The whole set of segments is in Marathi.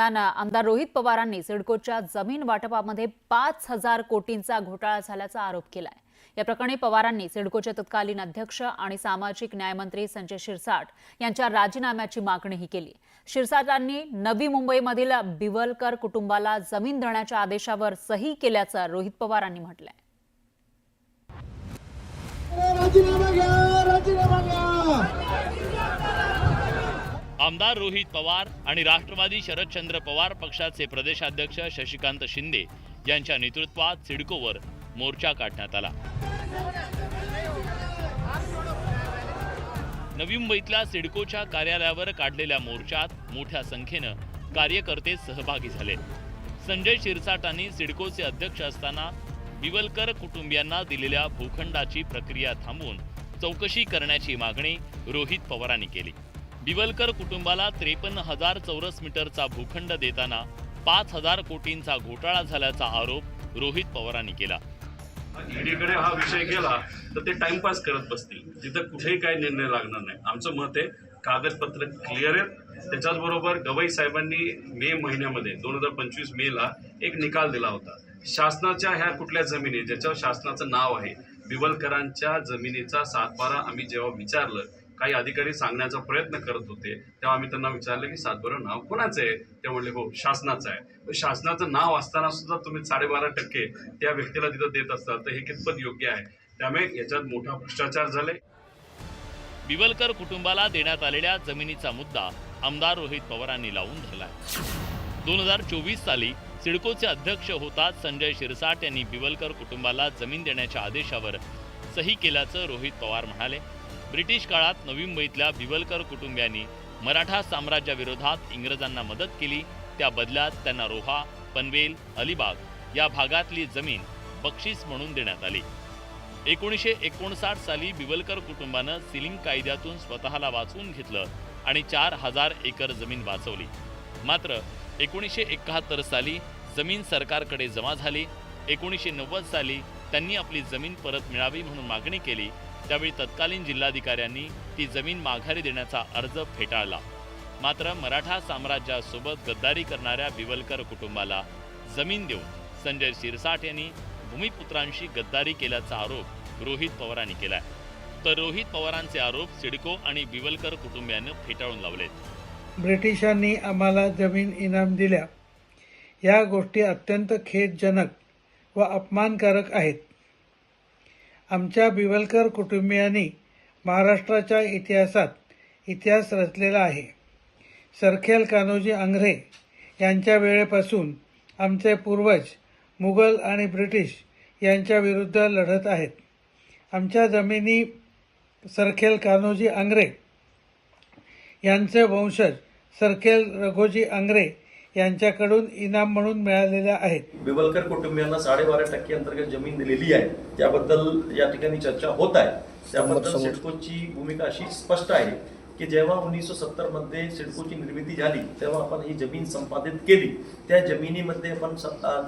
आमदार रोहित पवारांनी सिडकोच्या जमीन वाटपामध्ये पाच हजार कोटींचा घोटाळा झाल्याचा आरोप केलाय. या प्रकरणी पवारांनी सिडकोचे तत्कालीन अध्यक्ष आणि सामाजिक न्यायमंत्री संजय शिरसाट यांच्या राजीनाम्याची मागणीही केली. शिरसाटांनी नवी मुंबईमधील बिवलकर कुटुंबाला जमीन देण्याच्या आदेशावर सही केल्याचं रोहित पवारांनी म्हटलंय. आमदार रोहित पवार आणि राष्ट्रवादी शरदचंद्र पवार पक्षाचे प्रदेशाध्यक्ष शशिकांत शिंदे यांच्या नेतृत्वात सिडकोवर मोर्चा काढण्यात आला. नवी मुंबईतल्या सिडकोच्या कार्यालयावर काढलेल्या मोर्चात मोठ्या संख्येनं कार्यकर्ते सहभागी झाले. संजय शिरसाटांनी सिडकोचे अध्यक्ष असताना बिवलकर कुटुंबियांना दिलेल्या भूखंडाची प्रक्रिया थांबवून चौकशी करण्याची मागणी रोहित पवारांनी केली. बिवलकर कुटुंबाला त्रेपन्न हजार चौरस मीटरचा भूखंड देताना पाच हजार कोटींचा घोटाळा झाल्याचा आरोप रोहित पवारांनी केला. ईडीकडे हा विषय गेला तर ते टाइमपास करत बसतील. तिथं कुठेही काही निर्णय लागणार नाही. आमचं मत आहे कागदपत्र क्लिअर आहेत. त्याच्याचबरोबर गवई साहेबांनी मे महिन्यामध्ये दोन हजार पंचवीस मेला एक निकाल दिला होता. शासनाच्या ह्या कुठल्या जमिनी ज्याच्यावर शासनाचं नाव आहे? बिवलकरांच्या जमिनीचा सातबारा आम्ही जेव्हा विचारलं काही अधिकारी सांगण्याचा प्रयत्न करत होते. तेव्हा आम्ही त्यांना विचारलं की सातबारा नाव कोणाचं आहे? ते म्हणले हो शासनाचं आहे. शासनाचं नाव असताना सुद्धा तुम्ही साडेबारा टक्के त्या व्यक्तीला तिथं देत असतात. तर हे कितपत योग्य आहे? त्यामुळे याच्यात मोठा भ्रष्टाचार झाले बिवलकर कुटुंबाला देण्यात आलेल्या जमिनीचा मुद्दा आमदार रोहित पवारांनी लावून धरलाय. दोन हजार चोवीस साली सिडकोचे अध्यक्ष होताच संजय शिरसाट यांनी बिवलकर कुटुंबाला जमीन देण्याच्या आदेशावर सही केल्याचं रोहित पवार म्हणाले. ब्रिटिश काळात नवी मुंबईतल्या बिवलकर कुटुंबियांनी मराठा साम्राज्याविरोधात इंग्रजांना मदत केली. त्या बदल्यात त्यांना रोहा पनवेल अलिबाग या भागातली जमीन बक्षीस म्हणून देण्यात आली. एकोणीसशे एकोणसाठ साली बिवलकर कुटुंबानं सिलिंग कायद्यातून स्वतःला वाचवून घेतलं आणि चार हजार एकर जमीन वाचवली. मात्र एकोणीसशे एकाहत्तर साली जमीन सरकारकडे जमा झाली. एकोणीसशे नव्वद साली त्यांनी आपली जमीन परत मिळावी म्हणून मागणी केली. त्यावेळी तत्कालीन जिल्हाधिकाऱ्यांनी ती जमीन माघारी देण्याचा अर्ज फेटाळला. मात्र मराठा साम्राज्यासोबत गद्दारी करणाऱ्या बिवलकर कुटुंबाला जमीन देऊन संजय शिरसाट यांनी भूमिपुत्रांशी गद्दारी केल्याचा आरोप रोहित पवारांनी केलाय. तर रोहित पवारांचे आरोप सिडको आणि बिवलकर कुटुंबियानं फेटाळून लावलेत. ब्रिटिशांनी आम्हाला जमीन इनाम दिल्या. या गोष्टी अत्यंत खेदजनक व अपमानकारक आहेत. आमच्या बिवलकर कुटुंबियांनी महाराष्ट्राच्या इतिहासात इतिहास रचलेला आहे. सरखेल कान्होजी आंग्रे यांच्या वेळेपासून आमचे पूर्वज मुघल आणि ब्रिटिश यांच्या विरुद्ध लढत आहेत. आमच्या जमिनी सरखेल कान्होजी आंग्रे यांचे वंशज सरखेल रघोजी आंग्रे यांच्याकडून इनाम म्हणून मिळालेल्या आहेत. बिवलकर कुटुंबियांना साडेबारा टक्के अंतर्गत जमीन दिलेली आहे. त्याबद्दल या ठिकाणी चर्चा होत आहे. त्याबद्दल सिडकोची भूमिका अशी स्पष्ट आहे की जेव्हा उन्नीसशे सत्तरमध्ये सिडकोची निर्मिती झाली तेव्हा आपण ही जमीन संपादित केली. त्या जमिनीमध्ये आपण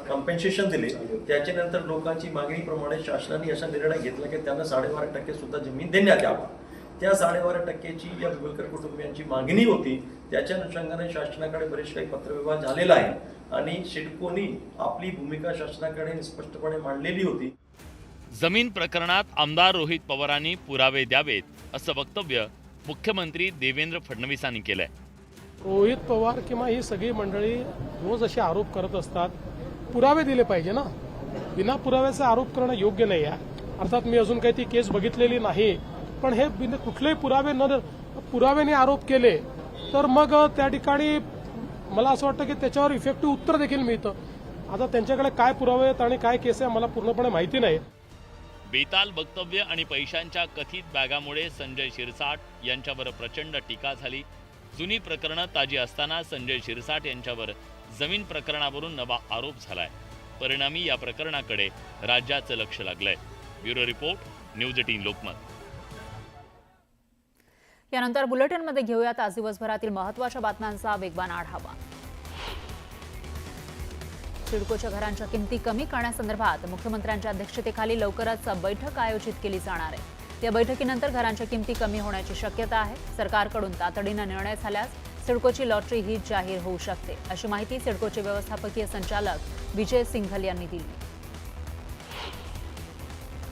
कम्पेन्सेशन दिले. त्याच्यानंतर लोकांची मागणीप्रमाणे शासनाने असा निर्णय घेतला की त्यांना साडेबारा टक्के सुद्धा जमीन देण्यात यावा. त्या साडेबारा टक्क्याची या बिवलकर कुटुंबियांची मागणी होती. त्याच्या अनुषंगाने शासनाकडे बरेच काही पत्रव्यवहार झालेला आहे. आणि सिडकोनी आपली भूमिका शासनाकडे स्पष्टपणे मांडलेली होती. जमीन प्रकरणात आमदार रोहित पवारांनी पुरावे द्यावेत असं वक्तव्य मुख्यमंत्री देवेंद्र फडणवीसांनी केलंय. रोहित पवार किंवा ही सगळी मंडळी रोज असे आरोप करत असतात. पुरावे दिले पाहिजे ना. बिना पुराव्याचा आरोप करणं योग्य नाही आहे. अर्थात मी अजून काही ती केस बघितलेली नाही. पण हे बिन कुठलेही पुरावे न पुराव्याने आरोप केले तर मग त्या ठिकाणी मला असं वाटतं की त्याच्यावर इफेक्टिव्ह उत्तर देखील मिळतं. आता त्यांच्याकडे काय पुरावे आहेत आणि काय केस आहे मला पूर्णपणे माहिती नाही. बेताल वक्तव्य आणि पैशांच्या कथित बॅगामुळे संजय शिरसाट यांच्यावर प्रचंड टीका झाली. जुनी प्रकरणं ताजी असताना संजय शिरसाट यांच्यावर जमीन प्रकरणावरून नवा आरोप झालाय. परिणामी या प्रकरणाकडे राज्याचं लक्ष लागलंय. Bureau report news eighteen Lokmat. यानंतर बुलेटिनमध्ये घेऊयात आज दिवसभरातील महत्त्वाच्या बातम्यांचा वेगवान आढावा. सिडकोच्या घरांच्या किमती कमी करण्यासंदर्भात मुख्यमंत्र्यांच्या अध्यक्षतेखाली लवकरच बैठक आयोजित केली जाणार आहे. या बैठकीनंतर घरांच्या किमती कमी होण्याची शक्यता आहे. सरकारकडून तातडीनं निर्णय झाल्यास सिडकोची लॉटरी ही जाहीर होऊ शकते अशी माहिती सिडकोचे व्यवस्थापकीय संचालक विजय सिंघल यांनी दिली.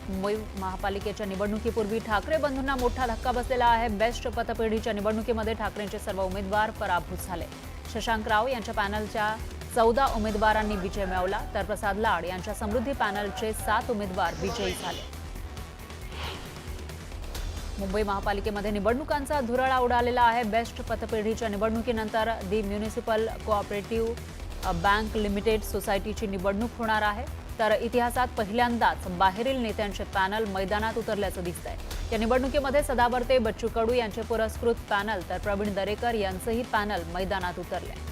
मुंबई महापालिकेच्या निवडणुकीपूर्वी ठाकरे बंधूंना मोठा धक्का बसलेला आहे. बेस्ट पतपेढीच्या निवडणुकीमध्ये ठाकरेंचे सर्व उमेदवार पराभूत झाले. शशांक राव यांच्या पॅनलच्या चौदा उमेदवारांनी विजय मिळवला तर प्रसाद लाड यांच्या समृद्धी पॅनलचे सात उमेदवार विजयी झाले. मुंबई महापालिकेमध्ये निवडणुकांचा धुरळा उडालेला आहे. बेस्ट पतपेढीच्या निवडणुकीनंतर the municipal cooperative bank limited सोसायटीची निवडणूक होणार आहे. तर इतिहासात पहिल्यांदाच बाहेरील नेत्यांचे पॅनल मैदानात उतरल्याचं दिसतंय. या निवडणुकीमध्ये सदावर्ते बच्चू कडू यांचे पुरस्कृत पॅनल तर प्रवीण दरेकर यांचंही पॅनल मैदानात उतरले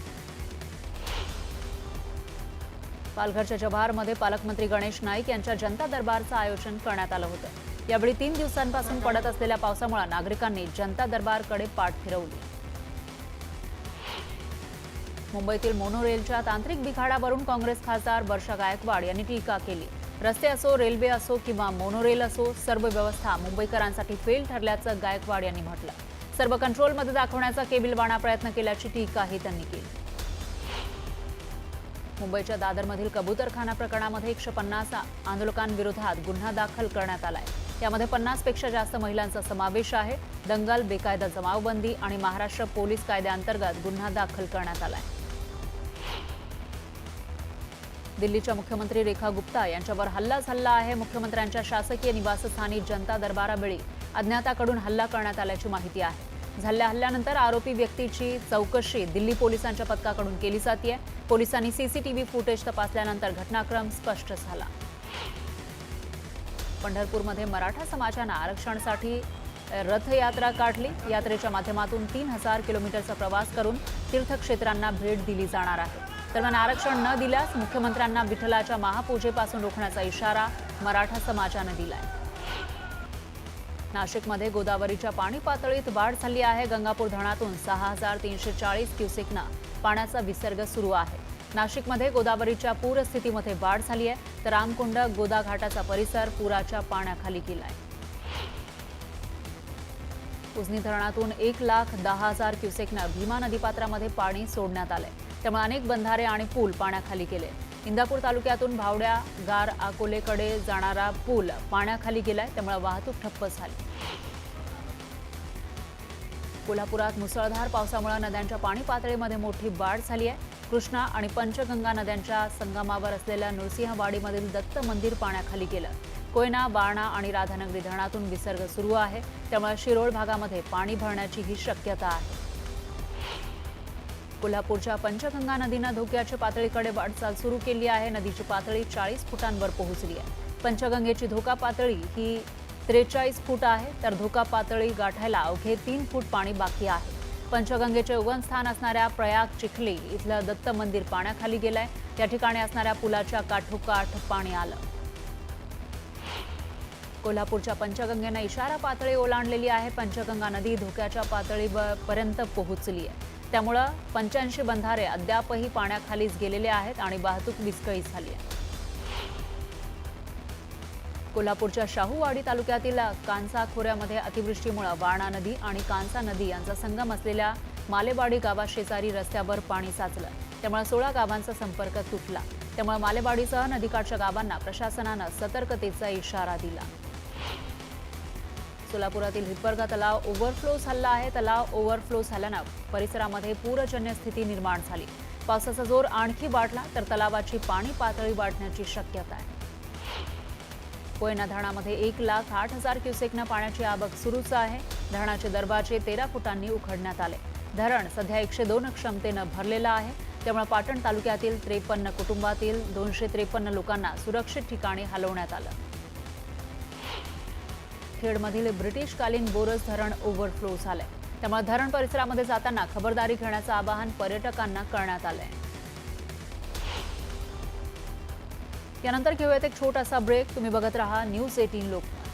पालघरच्या जव्हारमध्ये पालकमंत्री गणेश नाईक यांच्या जनता दरबारचं आयोजन करण्यात आलं होतं. यावेळी तीन दिवसांपासून पडत असलेल्या पावसामुळे नागरिकांनी जनता दरबारकडे पाठ फिरवली. मुंबईतील मोनोरेलच्या तांत्रिक बिघाडावरून काँग्रेस खासदार वर्षा गायकवाड यांनी टीका केली. रस्ते असो रेल्वे असो किंवा मोनोरेल असो सर्व व्यवस्था मुंबईकरांसाठी फेल ठरल्याचं गायकवाड यांनी म्हटलं. सर्व कंट्रोलमध्ये दाखवण्याचा केबिलवाणा प्रयत्न केल्याची टीकाही त्यांनी केली. मुंबईच्या दादरमधील कबूतरखाना प्रकरणामध्ये एकशे पन्नास आंदोलकांविरोधात गुन्हा दाखल करण्यात आलाय. यामध्ये पन्नासपेक्षा जास्त महिलांचा समावेश आहे. दंगल बेकायदा जमावबंदी आणि महाराष्ट्र पोलीस कायद्याअंतर्गत गुन्हा दाखल करण्यात आलाय. दिल्लीच्या मुख्यमंत्री रेखा गुप्ता यांच्यावर हल्ला झाला आहे. मुख्यमंत्र्यांच्या शासकीय निवासस्थानी जनता दरबारावेळी अज्ञाताकडून हल्ला करण्यात आल्याची माहिती आहे. झालेल्या हल्ल्यानंतर आरोपी व्यक्तीची चौकशी दिल्ली पोलिसांच्या पथकाकडून केली जाते पोलिसांनी सीसीटीव्ही फुटेज तपासल्यानंतर घटनाक्रम स्पष्ट झाला. पंढरपूरमध्ये मराठा समाजानं आरक्षणासाठी रथयात्रा काढली. यात्रेच्या माध्यमातून तीन हजार किलोमीटरचा प्रवास करून तीर्थक्षेत्रांना भेट दिली जाणार आहे. दरम्यान आरक्षण न दिल्यास मुख्यमंत्र्यांना विठ्ठलाच्या महापूजेपासून रोखण्याचा इशारा मराठा समाजानं दिलाय. नाशिकमध्ये गोदावरीच्या पाणी पातळीत वाढ झाली आहे. गंगापूर धरणातून सहा हजार तीनशे चाळीस क्युसेकनं पाण्याचा विसर्ग सुरू आहे. नाशिकमध्ये गोदावरीच्या पूरस्थितीमध्ये वाढ झाली आहे. तर रामकुंड गोदा घाटाचा परिसर पुराच्या पाण्याखाली गेलाय. उजनी धरणातून एक लाख दहा हजार क्युसेकनं भीमा नदीपात्रामध्ये पाणी सोडण्यात आलंय. त्यामुळे अनेक बंधारे आणि पूल पाण्याखाली गेले. इंदापूर तालुक्यातून भावड्या गार अकोलेकडे जाणारा पूल पाण्याखाली गेलाय त्यामुळे वाहतूक ठप्प झाली. कोल्हापुरात मुसळधार पावसामुळे नद्यांच्या पाणी पातळीमध्ये मोठी वाढ झाली आहे. कृष्णा आणि पंचगंगा नद्यांच्या संगमावर असलेल्या नृसिंहवाडीमधील दत्त मंदिर पाण्याखाली गेलं. कोयना वारणा आणि राधानगरी धरणातून विसर्ग सुरू आहे. त्यामुळे शिरोळ भागामध्ये पाणी भरण्याची ही शक्यता आहे. कोल्हापूरच्या पंचगंगा नदीनं धोक्याच्या पातळीकडे वाटचाल सुरू केली आहे. नदीची पातळी चाळीस फुटांवर पोहोचली आहे. पंचगंगेची धोका पातळी ही त्रेचाळीस फूट आहे तर धोका पातळी गाठायला अवघे तीन फूट पाणी बाकी आहे. पंचगंगेचे उगमस्थान असणाऱ्या प्रयाग चिखली इथलं दत्त मंदिर पाण्याखाली गेलंय. या ठिकाणी असणाऱ्या पुलाच्या काठोकाठ पाणी आलं. कोल्हापूरच्या पंचगंगेनं इशारा पातळी ओलांडलेली आहे. पंचगंगा नदी धोक्याच्या पातळीपर्यंत पोहोचली आहे. त्यामुळं पंच्याऐंशी बंधारे अद्यापही पाण्याखालीच गेलेले आहेत आणि वाहतूक विस्कळीत झाली आहे. कोल्हापूरच्या शाहूवाडी तालुक्यातील कांसा खोऱ्यामध्ये अतिवृष्टीमुळे वारणा नदी आणि कांसा नदी यांचा संगम असलेल्या मालेवाडी गावाशेजारी रस्त्यावर पाणी साचलं. त्यामुळे सोळा गावांचा संपर्क तुटला. त्यामुळे मालेवाडीसह नदीकाठच्या गावांना प्रशासनानं सतर्कतेचा इशारा दिला. सोलापुरातील हिप्परगा तलाव ओव्हरफ्लो झाला आहे. तलाव ओव्हरफ्लो झाल्यानं परिसरामध्ये पूरजन्य स्थिती निर्माण झाली. पावसाचा जोर आणखी वाढला तर तलावाची पाणी पातळी वाढण्याची शक्यता आहे. कोयना धरणामध्ये एक लाख आठ हजार क्युसेकनं पाण्याची आवक सुरूच आहे. धरणाचे दरवाजे तेरा फुटांनी उघडण्यात आले. धरण सध्या एकशे दोन क्षमतेनं भरलेलं आहे. त्यामुळे पाटण तालुक्यातील त्रेपन्न कुटुंबातील दोनशे त्रेपन्न लोकांना सुरक्षित ठिकाणी हलवण्यात आलं. खेडमधील ब्रिटिशकालीन बोरस धरण ओव्हरफ्लो झालंय. त्यामुळे धरण परिसरामध्ये जाताना खबरदारी घेण्याचं आवाहन पर्यटकांना करण्यात आलंय. यानंतर घेऊयात एक छोटासा ब्रेक तुम्ही बघत राहा न्यूज एटीन लोकमत.